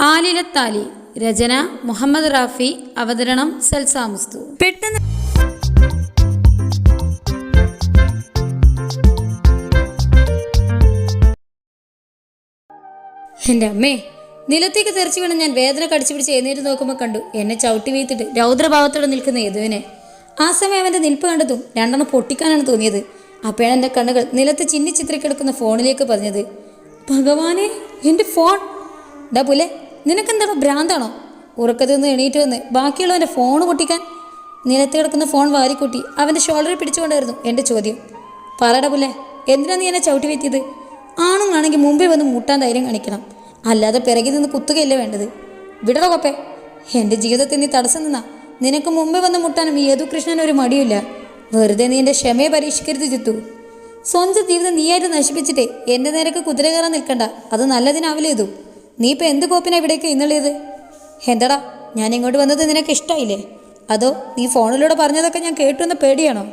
ആലിലത്താലി രചന മുഹമ്മദ് റാഫി അവതരണം സൽസാമുസ്തു പെട്ടെന്ന് എന്റെ അമ്മേ നിലത്തേക്ക് തെറിച്ചു വീണ് ഞാൻ വേദന കടിച്ചു പിടിച്ച് എഴുന്നേറ്റ് നോക്കുമ്പോൾ കണ്ടു എന്നെ ചവിട്ടി വീഴ്ത്തിട്ട് രൗദ്രഭാവത്തോടെ നിൽക്കുന്ന യദുവിനെ. ആ സമയം അവന്റെ നിൽപ്പ് കണ്ടതും രണ്ടെണ്ണം പൊട്ടിക്കാനാണ് തോന്നിയത്. അപ്പോഴാണ് എന്റെ കണ്ണുകൾ നിലത്ത് ചിന്നി ചിത്രിക്കെടുക്കുന്ന ഫോണിലേക്ക് പതിഞ്ഞത്. ഭഗവാനെ എന്റെ ഫോൺ. ഡാ പുലെ നിനക്കെന്താണോ ഭ്രാന്താണോ? ഉറക്കത്തിൽ നിന്ന് എണീറ്റ് വന്ന് ബാക്കിയുള്ളവന്റെ ഫോൺ പൊട്ടിക്കാൻ നിലത്ത് കിടക്കുന്ന ഫോൺ വാരിക്കൂട്ടി അവന്റെ ഷോൾഡറിൽ പിടിച്ചുകൊണ്ടായിരുന്നു എന്റെ ചോദ്യം. പറയടാ പുല്ലേ എന്തിനാ നീ എന്നെ ചവിട്ടി വെത്തിയത് ആണുങ്ങളാണെങ്കിൽ മുമ്പേ വന്ന് മുട്ടാൻ ധൈര്യം കാണിക്കണം. അല്ലാതെ പിറകിൽ നിന്ന് കുത്തുകയല്ല വേണ്ടത്? വിടടോ കൊപ്പേ എന്റെ ജീവിതത്തിൽ നീ തടസ്സം നിന്നാ. നിനക്ക് മുമ്പേ വന്ന് മുട്ടാനും യദുകൃഷ്ണൻ ഒരു മടിയില്ല വെറുതെ നീ എന്റെ ക്ഷമയെ പരീക്ഷിക്കരുത് ചിത്തു. സ്വന്തം ജീവിതം നീയായിട്ട് നശിപ്പിച്ചിട്ടേ എന്റെ നേരക്ക് കുതിര കയറാൻ നിൽക്കണ്ട. അത് നല്ലതിനാവില്ല ഇതു? നീ ഇപ്പം എന്ത് കോപ്പിനാ ഇവിടേക്ക് ഇന്നുള്ളത്? എന്താടാ ഞാൻ ഇങ്ങോട്ട് വന്നത് നിനക്ക് ഇഷ്ടമായില്ലേ അതോ നീ ഫോണിലൂടെ പറഞ്ഞതൊക്കെ ഞാൻ കേട്ടു എന്ന് പേടിയാണോ?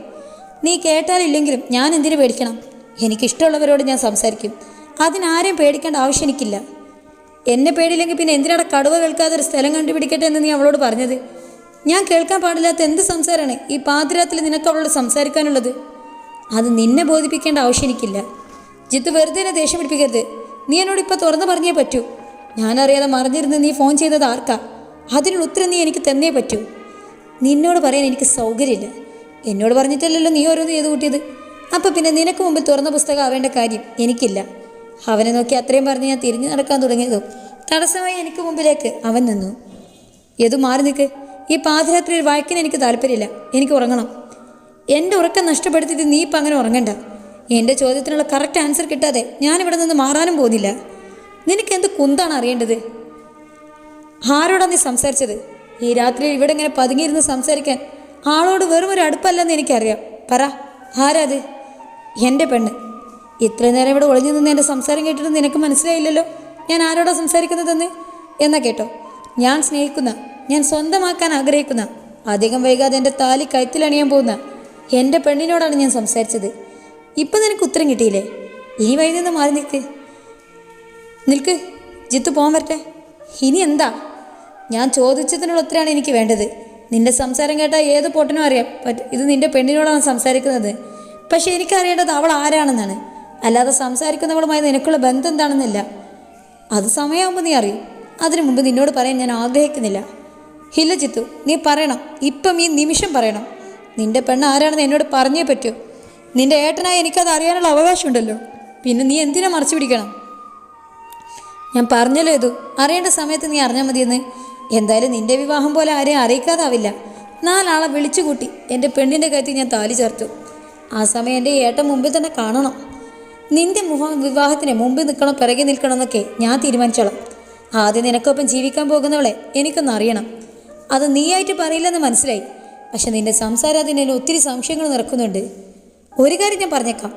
നീ കേട്ടാലില്ലെങ്കിലും ഞാൻ എന്തിനു പേടിക്കണം? എനിക്കിഷ്ടമുള്ളവരോട് ഞാൻ സംസാരിക്കും. അതിനാരെയും പേടിക്കേണ്ട ആവശ്യം എനിക്കില്ല. എന്നെ പേടിയില്ലെങ്കിൽ പിന്നെ എന്തിനാടെ കടുവ കേൾക്കാതെ ഒരു സ്ഥലം കണ്ടുപിടിക്കട്ടെ എന്ന് നീ അവളോട് പറഞ്ഞത്? ഞാൻ കേൾക്കാൻ പാടില്ലാത്ത എന്ത് സംസാരമാണ് ഈ പാതിരാത്തിൽ നിനക്ക് അവളോട് സംസാരിക്കാനുള്ളത്? അത് നിന്നെ ബോധിപ്പിക്കേണ്ട ആവശ്യം എനിക്കില്ല. ജിത്ത് വെറുതെ എന്നെ ദേഷ്യം പിടിപ്പിക്കരുത്. നീ എന്നോട് ഇപ്പോൾ തുറന്നു പറഞ്ഞേ പറ്റൂ. ഞാനറിയാതെ മറിഞ്ഞിരുന്ന് നീ ഫോൺ ചെയ്തത് ആർക്കാ? അതിനുള്ള ഉത്തരം നീ എനിക്ക് തന്നേ പറ്റൂ. നിന്നോട് പറയാൻ എനിക്ക് സൗകര്യമില്ല. എന്നോട് പറഞ്ഞിട്ടല്ലല്ലോ നീ ഓരോന്ന് ചെയ്ത് കൂട്ടിയത്. അപ്പം പിന്നെ നിനക്ക് മുമ്പിൽ തുറന്ന പുസ്തകം ആവേണ്ട കാര്യം എനിക്കില്ല. അവനെ നോക്കി അത്രയും പറഞ്ഞ് ഞാൻ തിരിഞ്ഞു നടക്കാൻ തുടങ്ങിയതും തടസ്സമായി എനിക്ക് മുമ്പിലേക്ക് അവൻ നിന്നു. ഏതു മാറി നിൽക്ക്. ഈ പാതിരാത്രിയിൽ വായിക്കാൻ എനിക്ക് താല്പര്യമില്ല. എനിക്ക് ഉറങ്ങണം. എന്റെ ഉറക്കം നഷ്ടപ്പെടുത്തിയിട്ട് നീ ഇപ്പം അങ്ങനെ ഉറങ്ങണ്ട. എന്റെ ചോദ്യത്തിനുള്ള കറക്റ്റ് ആൻസർ കിട്ടാതെ ഞാനിവിടെ നിന്ന് മാറാനും പോകുന്നില്ല. നിനക്ക് എന്ത് കുന്താണ് അറിയേണ്ടത്? ആരോടാ നീ സംസാരിച്ചത്? ഈ രാത്രിയിൽ ഇവിടെ ഇങ്ങനെ പതുങ്ങിയിരുന്ന് സംസാരിക്കാൻ ആളോട് വെറും ഒരു അടുപ്പല്ലെന്ന് എനിക്കറിയാം. പറ ആരാത് എന്റെ പെണ്ണ്. ഇത്രയും നേരം ഇവിടെ ഒളിഞ്ഞു നിന്ന് എന്റെ സംസാരം കേട്ടിട്ട് നിനക്ക് മനസ്സിലായില്ലല്ലോ? ഞാൻ ആരോടാ സംസാരിക്കുന്നതെന്ന്? എന്നാ കേട്ടോ. ഞാൻ സ്നേഹിക്കുന്ന ഞാൻ സ്വന്തമാക്കാൻ ആഗ്രഹിക്കുന്ന അധികം വൈകാതെ എന്റെ താലി കഴുത്തിലണിയാൻ പോകുന്ന എന്റെ പെണ്ണിനോടാണ് ഞാൻ സംസാരിച്ചത്. ഇപ്പം നിനക്ക് ഉത്തരം കിട്ടിയില്ലേ? ഇനി വഴി നിന്ന് മാറി നിൽക്ക്. നിൽക്ക്. ജിത്തു പോകാൻ വരട്ടെ. ഇനി എന്താ? ഞാൻ ചോദിച്ചതിനുള്ള ഉത്തരമാണ് എനിക്ക് വേണ്ടത്. നിന്റെ സംസാരം കേട്ടാൽ ഏത് പൊട്ടനും അറിയാം. ഇത് നിന്റെ പെണ്ണിനോടാണ് സംസാരിക്കുന്നത്. പക്ഷെ എനിക്കറിയേണ്ടത് അവൾ ആരാണെന്നാണ്. അല്ലാതെ സംസാരിക്കുന്നവളുമായി നിനക്കുള്ള ബന്ധം എന്താണെന്നില്ല. അത് സമയമാകുമ്പോൾ നീ അറിയും. അതിനു മുമ്പ് നിന്നോട് പറയാൻ ഞാൻ ആഗ്രഹിക്കുന്നില്ല. ഇല്ല ചിത്തു നീ പറയണം. ഇപ്പം ഈ നിമിഷം പറയണം. നിന്റെ പെണ്ണ് ആരാണെന്ന് എന്നോട് പറഞ്ഞേ പറ്റൂ. നിന്റെ ഏട്ടനായി എനിക്കത് അറിയാനുള്ള അവകാശമുണ്ടല്ലോ. പിന്നെ നീ എന്തിനാ മറച്ചു പിടിക്കണം? ഞാൻ പറഞ്ഞല്ലോ ഇതു. അറിയേണ്ട സമയത്ത് നീ അറിഞ്ഞാൽ മതിയെന്ന്. എന്തായാലും നിന്റെ വിവാഹം പോലെ ആരെയും അറിയിക്കാതാവില്ല. നാലാളെ വിളിച്ചു കൂട്ടി എന്റെ പെണ്ണിന്റെ കയത്തിൽ ഞാൻ താലി ചേർത്തു. ആ സമയം എന്റെ ഏട്ടൻ മുമ്പിൽ തന്നെ കാണണം. നിന്റെ മുഖ വിവാഹത്തിന് മുമ്പിൽ നിൽക്കണം പിറകെ നിൽക്കണം എന്നൊക്കെ ഞാൻ തീരുമാനിച്ചോളാം. ആദ്യം നിനക്കൊപ്പം ജീവിക്കാൻ പോകുന്നവളെ എനിക്കൊന്ന് അറിയണം. അത് നീയായിട്ട് പറയില്ലെന്ന് മനസ്സിലായി. പക്ഷെ നിന്റെ സംസാരം അതിന് എന്നെ ഒത്തിരി സംശയങ്ങൾ നിറക്കുന്നുണ്ട്. ഒരു കാര്യം ഞാൻ പറഞ്ഞേക്കാം.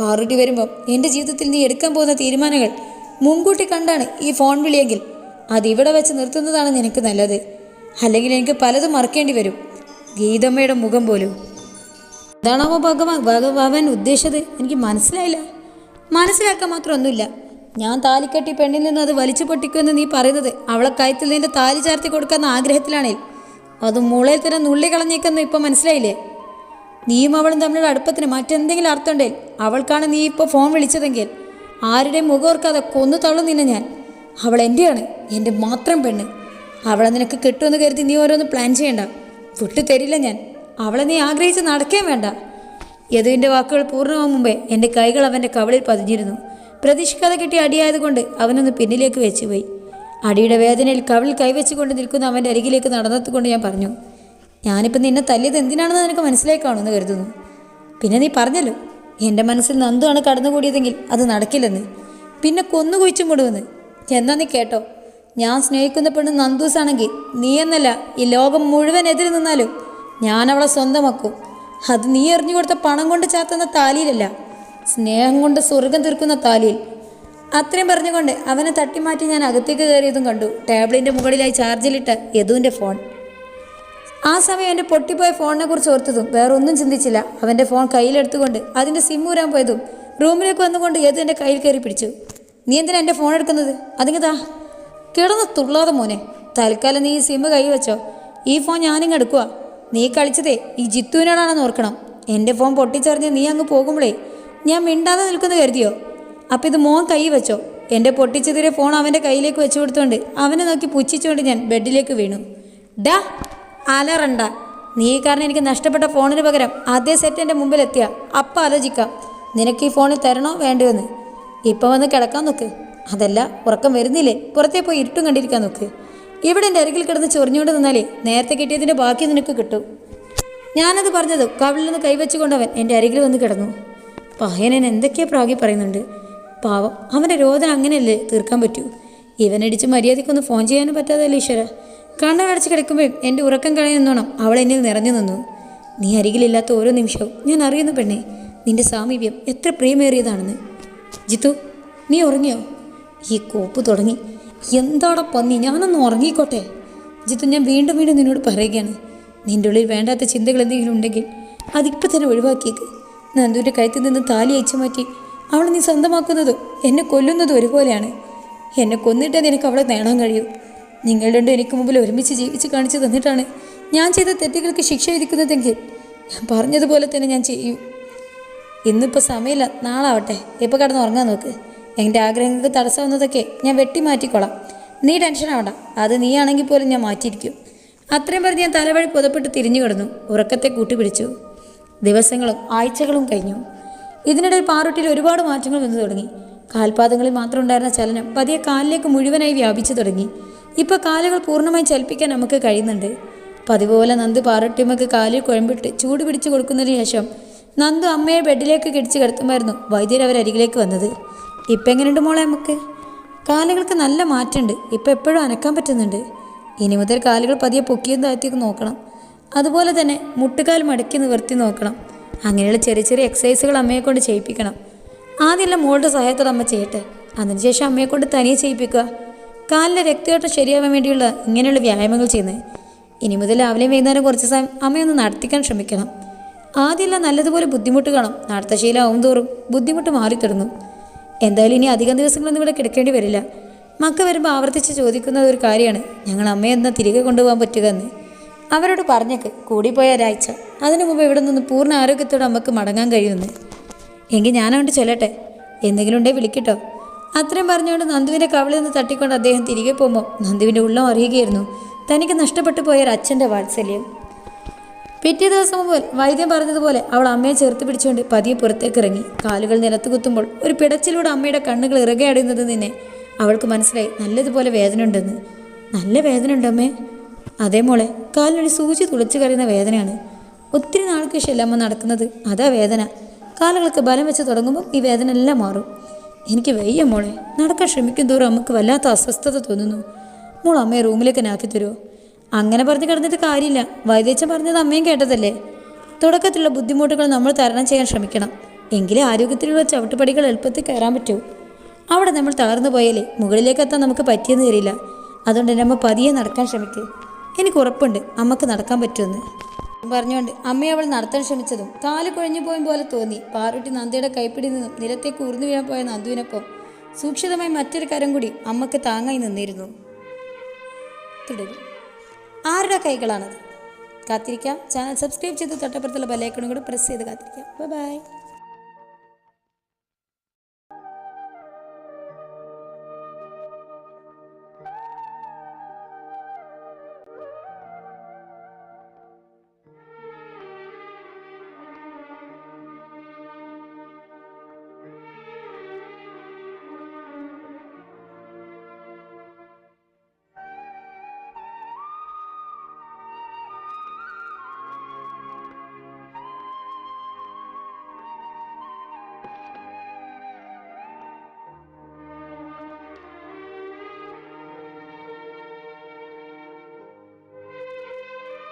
പാറുട്ടി വരുമ്പോൾ എന്റെ ജീവിതത്തിൽ നീ എടുക്കാൻ പോകുന്ന തീരുമാനങ്ങൾ മുൻകൂട്ടി കണ്ടാണ് ഈ ഫോൺ വിളിയെങ്കിൽ. അത് ഇവിടെ വെച്ച് നിർത്തുന്നതാണ് നിനക്ക് നല്ലത്. അല്ലെങ്കിൽ എനിക്ക് പലതും മറക്കേണ്ടി വരും. ഗീതമ്മയുടെ മുഖം പോലും. അതാണോ ഭഗവാൻ ഭഗവാൻ ഉദ്ദേശിച്ചത്? എനിക്ക് മനസ്സിലായില്ല. മനസ്സിലാക്കാൻ മാത്രം ഒന്നുമില്ല ഞാൻ താലിക്കെട്ടി പെണ്ണിൽ നിന്ന് അത് വലിച്ചു പൊട്ടിക്കുമെന്ന് നീ പറയുന്നത് അവളെ കയത്തിൽ നിന്റെ താലി ചാർത്തി കൊടുക്കുന്ന ആഗ്രഹത്തിലാണേ അത് മുളയിൽ തന്നെ നുള്ളി കളഞ്ഞേക്കെന്ന് ഇപ്പം മനസ്സിലായില്ലേ? നീയും അവളും തമ്മിലുള്ള അടുപ്പത്തിന് മറ്റെന്തെങ്കിലും അർത്ഥമുണ്ടെങ്കിൽ അവൾക്കാണ് നീ ഇപ്പോൾ ഫോൺ വിളിച്ചതെങ്കിൽ. ആരുടെയും മുഖമോർക്കാതെ കൊന്നു തള്ളും നിന്നെ ഞാൻ. അവൾ എന്റെയാണ് എന്റെ മാത്രം പെണ്ണ്. അവളെ നിനക്ക് കിട്ടുമെന്ന് കരുതി നീ ഓരോന്ന് പ്ലാൻ ചെയ്യണ്ട. വിട്ടു തരില്ല ഞാൻ. അവളെ നീ ആഗ്രഹിച്ച് നടക്കുകയും വേണ്ട. യദുവിന്റെ വാക്കുകൾ പൂർണമാകും മുമ്പേ എന്റെ കൈകൾ അവന്റെ കവളിൽ പതിഞ്ഞിരുന്നു. പ്രതീക്ഷിക്കാതെ കിട്ടിയ അടിയായതുകൊണ്ട് അവനൊന്ന് പിന്നിലേക്ക് വെച്ചുപോയി. അടിയുടെ വേദനയിൽ കവിളിൽ കൈവച്ചുകൊണ്ട് നിൽക്കുന്ന അവന്റെ അരികിലേക്ക് നടന്നത്തുകൊണ്ട് ഞാൻ പറഞ്ഞു ഞാനിപ്പോൾ നിന്നെ തല്ലിയത് എന്തിനാണെന്ന് നിനക്ക് മനസ്സിലായി കാണുമെന്ന് കരുതുന്നു. പിന്നെ നീ പറഞ്ഞല്ലോ എന്റെ മനസ്സിൽ നന്ദുവാണ് കടന്നുകൂടിയതെങ്കിൽ അത് നടക്കില്ലെന്ന്. പിന്നെ കൊന്നു കുഴിച്ചും എന്നാ നീ കേട്ടോ? ഞാൻ സ്നേഹിക്കുന്ന പെണ്ണ് നന്ദൂസാണെങ്കിൽ നീ എന്നല്ല ഈ ലോകം മുഴുവൻ എതിരെ നിന്നാലും ഞാൻ അവളെ സ്വന്തമാക്കും. അത് നീ എറിഞ്ഞു കൊടുത്ത പണം കൊണ്ട് ചാത്തുന്ന താലിയിലല്ല സ്നേഹം കൊണ്ട് സ്വർഗം തീർക്കുന്ന താലിയിൽ. അത്രയും പറഞ്ഞുകൊണ്ട് അവനെ തട്ടിമാറ്റി ഞാൻ അകത്തേക്ക് കയറിയതും കണ്ടു. ടേബിളിന്റെ മുകളിലായി ചാർജിലിട്ട യദുവിന്റെ ഫോൺ. ആ സമയം എന്റെ പൊട്ടിപ്പോയ ഫോണിനെ കുറിച്ച് ഓർത്തതും വേറെ ഒന്നും ചിന്തിച്ചില്ല. അവന്റെ ഫോൺ കയ്യിലെടുത്തുകൊണ്ട് അതിന്റെ സിം ഊരാൻ പോയതും റൂമിലേക്ക് വന്നുകൊണ്ട് ഏത് എന്റെ കയ്യിൽ കയറി പിടിച്ചു. നീ എന്തിനാ എന്റെ ഫോൺ എടുക്കുന്നത്? അതിങ്ങതാ കിടന്ന് തുള്ളാതെ മോനെ. തൽക്കാലം നീ ഈ സിം കൈ വെച്ചോ. ഈ ഫോൺ ഞാനിങ്ങ് എടുക്കുക നീ കളിച്ചതേ ഈ ജിത്തുവിനോടാണെന്ന് ഓർക്കണം. എന്റെ ഫോൺ പൊട്ടിച്ചെറിഞ്ഞ് നീ അങ്ങ് പോകുമ്പോഴേ ഞാൻ മിണ്ടാതെ നിൽക്കുന്നു കരുതിയോ? അപ്പം ഇത് മോൻ കൈ വെച്ചോ. എന്റെ പൊട്ടിച്ചെതിരെ ഫോൺ അവന്റെ കയ്യിലേക്ക് വെച്ചു കൊടുത്തുകൊണ്ട് അവനെ നോക്കി പുച്ഛിച്ചുകൊണ്ട് ഞാൻ ബെഡിലേക്ക് വീണു. ഡാ. അലറണ്ട. നീ കാരണം എനിക്ക് നഷ്ടപ്പെട്ട ഫോണിന് പകരം അതേ സെറ്റ് എന്റെ മുമ്പിൽ എത്തിയ അപ്പം ആലോചിക്കാം. നിനക്ക് ഈ ഫോണിൽ തരണോ വേണ്ടയോന്ന്. ഇപ്പം വന്ന് കിടക്കാൻ നോക്ക്. അതല്ല ഉറക്കം വരുന്നില്ലേ? പുറത്തേ പോയി ഇരുട്ടും കണ്ടിരിക്കാൻ നോക്ക്. ഇവിടെ എന്റെ അരികിൽ കിടന്ന് ചൊറിഞ്ഞുകൊണ്ട് നിന്നാലേ നേരത്തെ കിട്ടിയതിന്റെ ബാക്കി നിനക്ക് കിട്ടും. ഞാനത് പറഞ്ഞത് കവിളിൽ നിന്ന് കൈവച്ചുകൊണ്ടവൻ എന്റെ അരികിൽ വന്ന് കിടന്നു. പഹയനൻ എന്തൊക്കെയാ പ്രാഗി പറയുന്നുണ്ട്. പാവം അവന്റെ രോദന അങ്ങനെയല്ലേ തീർക്കാൻ പറ്റൂ? ഇവനടിച്ച് മര്യാദയ്ക്കൊന്ന് ഫോൺ ചെയ്യാനും പറ്റാതല്ലേ ഈശ്വര? കണ്ണടച്ച് കിടക്കുമ്പോൾ എന്റെ ഉറക്കം കളയുന്നോണം അവൾ എന്നിൽ നിറഞ്ഞു നിന്നു. നീ അരികിലില്ലാത്ത ഓരോ നിമിഷവും ഞാൻ അറിയുന്നു പെണ്ണെ. നിന്റെ സാമീപ്യം എത്ര പ്രിയമേറിയതാണെന്ന്. ജിത്തു നീ ഉറങ്ങിയോ? ഈ കോപ്പ് തുടങ്ങി. എന്താടാ പന്നി? ഞാനൊന്ന് ഉറങ്ങിക്കോട്ടെ. ജിത്തു ഞാൻ വീണ്ടും വീണ്ടും നിന്നോട് പറയുകയാണ്. നിന്റെ ഉള്ളിൽ വേണ്ടാത്ത ചിന്തകൾ എന്തെങ്കിലും ഉണ്ടെങ്കിൽ അതിപ്പോൾ തന്നെ ഒഴിവാക്കിയേക്ക്. നന്ദുവിന്റെ കഴുത്തിൽ നിന്ന് താലി അയച്ചു മാറ്റി. അവളെ നീ സ്വന്തമാക്കുന്നതും എന്നെ കൊല്ലുന്നതും ഒരുപോലെയാണ്. എന്നെ കൊന്നിട്ടേ നിനക്ക് അവളെ നേടാൻ കഴിയൂ. നിങ്ങൾ രണ്ടും എനിക്ക് മുമ്പിൽ ഒരുമിച്ച് ജീവിച്ച് കാണിച്ചു തന്നിട്ടാണ് ഞാൻ ചെയ്ത തെറ്റുകൾക്ക് ശിക്ഷ വിധിക്കുന്നതെങ്കിൽ ഞാൻ പറഞ്ഞതുപോലെ തന്നെ ഞാൻ ചെയ്യും. ഇന്നിപ്പോൾ സമയമില്ല. നാളാവട്ടെ. ഇപ്പോൾ കിടന്ന് ഉറങ്ങാൻ നോക്ക്. എന്റെ ആഗ്രഹങ്ങൾക്ക് തടസ്സമാവുന്നതൊക്കെ ഞാൻ വെട്ടി മാറ്റിക്കോളാം. നീ ടെൻഷൻ ആവണ്ട. അത് നീയാണെങ്കിൽ പോലും ഞാൻ മാറ്റിയിരിക്കും. അത്രയും പറഞ്ഞ് ഞാൻ തലവഴി പുതപ്പെട്ട് തിരിഞ്ഞു കിടന്നു. ഉറക്കത്തെ കൂട്ടിപ്പിടിച്ചു ദിവസങ്ങളും ആഴ്ചകളും കഴിഞ്ഞു. ഇതിനിടയിൽ പാറുട്ടിൽ ഒരുപാട് മാറ്റങ്ങൾ വന്നു തുടങ്ങി. കാൽപാദങ്ങളിൽ മാത്രം ഉണ്ടായിരുന്ന ചലനം പതിയെ കാലിലേക്ക് മുഴുവനായി വ്യാപിച്ചു തുടങ്ങി. ഇപ്പോൾ കാലുകൾ പൂർണമായി ചലിപ്പിക്കാൻ നമുക്ക് കഴിയുന്നുണ്ട്. പതിപോലെ നന്ദു പാറട്ടിമക്ക് കാലിൽ കുഴമ്പിട്ട് ചൂട് പിടിച്ചു കൊടുക്കുന്നതിന് ശേഷം നന്ദു അമ്മയെ ബെഡിലേക്ക് കിടിച്ച് കിടത്തുമായിരുന്നു വൈദ്യർ അവരരികിലേക്ക് വന്നത്. ഇപ്പം എങ്ങനെയുണ്ട് മോളെ നമുക്ക് കാലുകൾക്ക് നല്ല മാറ്റമുണ്ട്. ഇപ്പം എപ്പോഴും അനക്കാൻ പറ്റുന്നുണ്ട്. ഇനി മുതൽ കാലുകൾ പതിയെ പൊക്കിയും താഴ്ത്തിയൊക്കെ നോക്കണം. അതുപോലെ തന്നെ മുട്ടുകാൽ മടക്കി നിവർത്തി നോക്കണം. അങ്ങനെയുള്ള ചെറിയ ചെറിയ എക്സസൈസുകൾ അമ്മയെ കൊണ്ട് ചെയ്യിപ്പിക്കണം. ആദ്യമെല്ലാം മോളുടെ സഹായത്തോടെ അമ്മ ചെയ്യട്ടെ. അതിനുശേഷം അമ്മയെ കൊണ്ട് തനിയെ ചെയ്യിപ്പിക്കുക. കാലിലെ രക്തയോട്ടം ശരിയാവാൻ വേണ്ടിയുള്ള ഇങ്ങനെയുള്ള വ്യായാമങ്ങൾ ചെയ്യുന്നത്. ഇനി മുതൽ രാവിലെയും വൈകുന്നേരം കുറച്ച് സമയം അമ്മയൊന്ന് നടത്തിക്കാൻ ശ്രമിക്കണം. ആദ്യമെല്ലാം നല്ലതുപോലെ ബുദ്ധിമുട്ട് കാണും. നടത്ത ശീലാവും തോറും ബുദ്ധിമുട്ട് മാറിത്തുടങ്ങും. എന്തായാലും ഇനി അധികം ദിവസങ്ങളൊന്നും ഇവിടെ കിടക്കേണ്ടി വരില്ല. മക്ക വരുമ്പോൾ ആവർത്തിച്ച് ചോദിക്കുന്ന ഒരു കാര്യമാണ്. ഞങ്ങൾ അമ്മയെ എന്നാൽ തിരികെ കൊണ്ടുപോകാൻ പറ്റുക എന്ന് അവരോട് പറഞ്ഞേക്ക് കൂടിപ്പോയ ഒരാഴ്ച. അതിനു മുമ്പ് ഇവിടെ നിന്ന് പൂർണ ആരോഗ്യത്തോടെ അമ്മയ്ക്ക് മടങ്ങാൻ കഴിയുമെന്ന്. എങ്കിൽ ഞാനങ്ങോട്ട് ചൊല്ലട്ടെ. എന്തെങ്കിലും ഉണ്ടെങ്കിൽ വിളിക്കട്ടോ അത്രയും പറഞ്ഞുകൊണ്ട് നന്ദുവിന്റെ കവിളിൽ നിന്ന് തട്ടിക്കൊണ്ട് അദ്ദേഹം തിരികെ പോകുമ്പോൾ നന്ദുവിന്റെ ഉള്ളം അറിയുകയായിരുന്നു. തനിക്ക് നഷ്ടപ്പെട്ടു പോയ അച്ഛന്റെ വാത്സല്യം. പിറ്റേ ദിവസം മുമ്പ് വൈദ്യം പറഞ്ഞതുപോലെ അവൾ അമ്മയെ ചേർത്ത് പിടിച്ചുകൊണ്ട് പതിയെ പുറത്തേക്ക് ഇറങ്ങി. കാലുകൾ നിലത്ത് കുത്തുമ്പോൾ ഒരു പിടച്ചിലൂടെ അമ്മയുടെ കണ്ണുകൾ ഇറകയടുന്നത് നിന്നെ അവൾക്ക് മനസ്സിലായി. നല്ലതുപോലെ വേദന ഉണ്ടെന്ന് നല്ല വേദന ഉണ്ടമ്മേ അതേ മോളെ കാലിനൊരു സൂചി തുളച്ചു കറിയുന്ന വേദനയാണ്. ഒത്തിരി നാൾക്ക് ശേഷം അമ്മ നടക്കുന്നത് അതാ വേദന. കാലുകൾക്ക് ബലം വെച്ച് തുടങ്ങുമ്പോൾ ഈ വേദന എല്ലാം മാറും. എനിക്ക് വയ്യ മോളെ. നടക്കാൻ ശ്രമിക്കും തോറും അമ്മയ്ക്ക് വല്ലാത്ത അസ്വസ്ഥത തോന്നുന്നു. മോൾ അമ്മയെ റൂമിലേക്ക് നാക്കി തരുമോ അങ്ങനെ പറഞ്ഞ് കിടന്നിട്ട് കാര്യമില്ല. വൈദ്യച്ഛൻ പറഞ്ഞത് അമ്മയും കേട്ടതല്ലേ? തുടക്കത്തിലുള്ള ബുദ്ധിമുട്ടുകൾ നമ്മൾ തരണം ചെയ്യാൻ ശ്രമിക്കണം. എങ്കിലേ ആരോഗ്യത്തിലുള്ള ചവിട്ടുപടികൾ എളുപ്പത്തിൽ കയറാൻ പറ്റൂ. അവിടെ നമ്മൾ തകർന്നു പോയാലേ മുകളിലേക്ക് എത്താൻ നമുക്ക് പറ്റിയെന്ന് തരില്ല അതുകൊണ്ട് എന്റെ അമ്മ പതിയെ നടക്കാൻ ശ്രമിക്കുക എനിക്ക് ഉറപ്പുണ്ട്. അമ്മയ്ക്ക് നടക്കാൻ പറ്റുമെന്ന്. പറഞ്ഞുകൊണ്ട് അമ്മയെ അവൾ നടത്താൻ ശ്രമിച്ചതും കാൽ കുഴഞ്ഞു പോയും പോലെ തോന്നി. പാറുട്ടി നന്ദിയുടെ കൈപ്പിടി നിന്നും നിലത്തേക്ക് ഊർന്നു വീഴാൻ പോയ നന്ദുവിനൊപ്പം സൂക്ഷിതമായി മറ്റൊരു കരം കൂടി അമ്മയ്ക്ക് താങ്ങായി നിന്നിരുന്നു. തുടരും. ആരുടെ കൈകളാണത്? കാത്തിരിക്കാം. ചാനൽ സബ്സ്ക്രൈബ് ചെയ്ത് തൊട്ടപ്പുറത്തുള്ള ബെല്ലൈക്കണും കൂടെ പ്രസ് ചെയ്ത് കാത്തിരിക്കാം. ബൈ